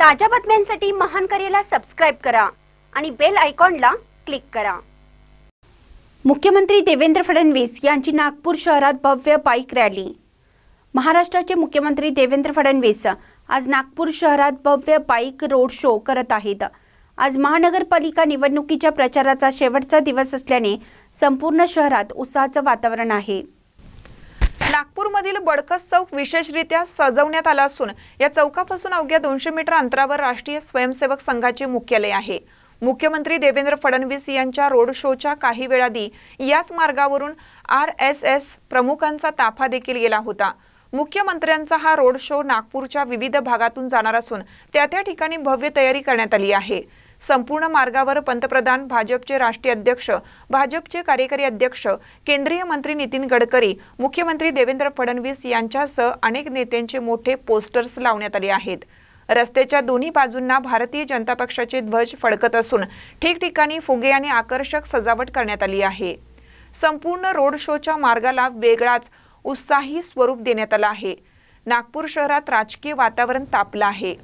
ताज्या बातम्यांसाठी महान करेला सबस्क्राईब करा आणि बेल आयकॉनला क्लिक करा. मुख्यमंत्री देवेंद्र फडणवीस यांची नागपूर शहरात भव्य बाईक रॅली महाराष्ट्राचे मुख्यमंत्री देवेंद्र फडणवीस आज नागपूर शहरात भव्य बाईक रोड शो करत आहेत. आज महानगरपालिका निवडणुकीच्या प्रचाराचा शेवटचा दिवस असल्याने संपूर्ण शहरात उत्साहाचं वातावरण आहे. नागपूरमधील बडकस चौक विशेषरित्या सजवण्यात आला असून या चौकापासून अवघ्या दोनशे मीटर अंतरावर राष्ट्रीय स्वयंसेवक संघाचे मुख्यालय आहे. मुख्यमंत्री देवेंद्र फडणवीस यांच्या रोड शोच्या काही वेळाआधी याच मार्गावरून आर एस एस प्रमुखांचा ताफा देखील गेला होता. मुख्यमंत्र्यांचा हा रोड शो नागपूरच्या विविध भागातून जाणार असून त्या त्या ठिकाणी भव्य तयारी करण्यात आली आहे. संपूर्ण मार्गावर पंतप्रधान भाजपचे राष्ट्रीय अध्यक्ष भाजपचे कार्यकारी अध्यक्ष केंद्रीय मंत्री नितीन गडकरी मुख्यमंत्री देवेंद्र फडणवीस यांच्यासह अनेक नेत्यांचे मोठे पोस्टर्स लावण्यात आले आहेत. रस्त्याच्या दोन्ही बाजूंना भारतीय जनता पक्षाचे ध्वज फडकत असून ठिकठिकाणी फुगे आणि आकर्षक सजावट करण्यात आली आहे. संपूर्ण रोड शोच्या मार्गाला वेगळाच उत्साही स्वरूप देण्यात आलं आहे. नागपूर शहरात राजकीय वातावरण तापलं आहे.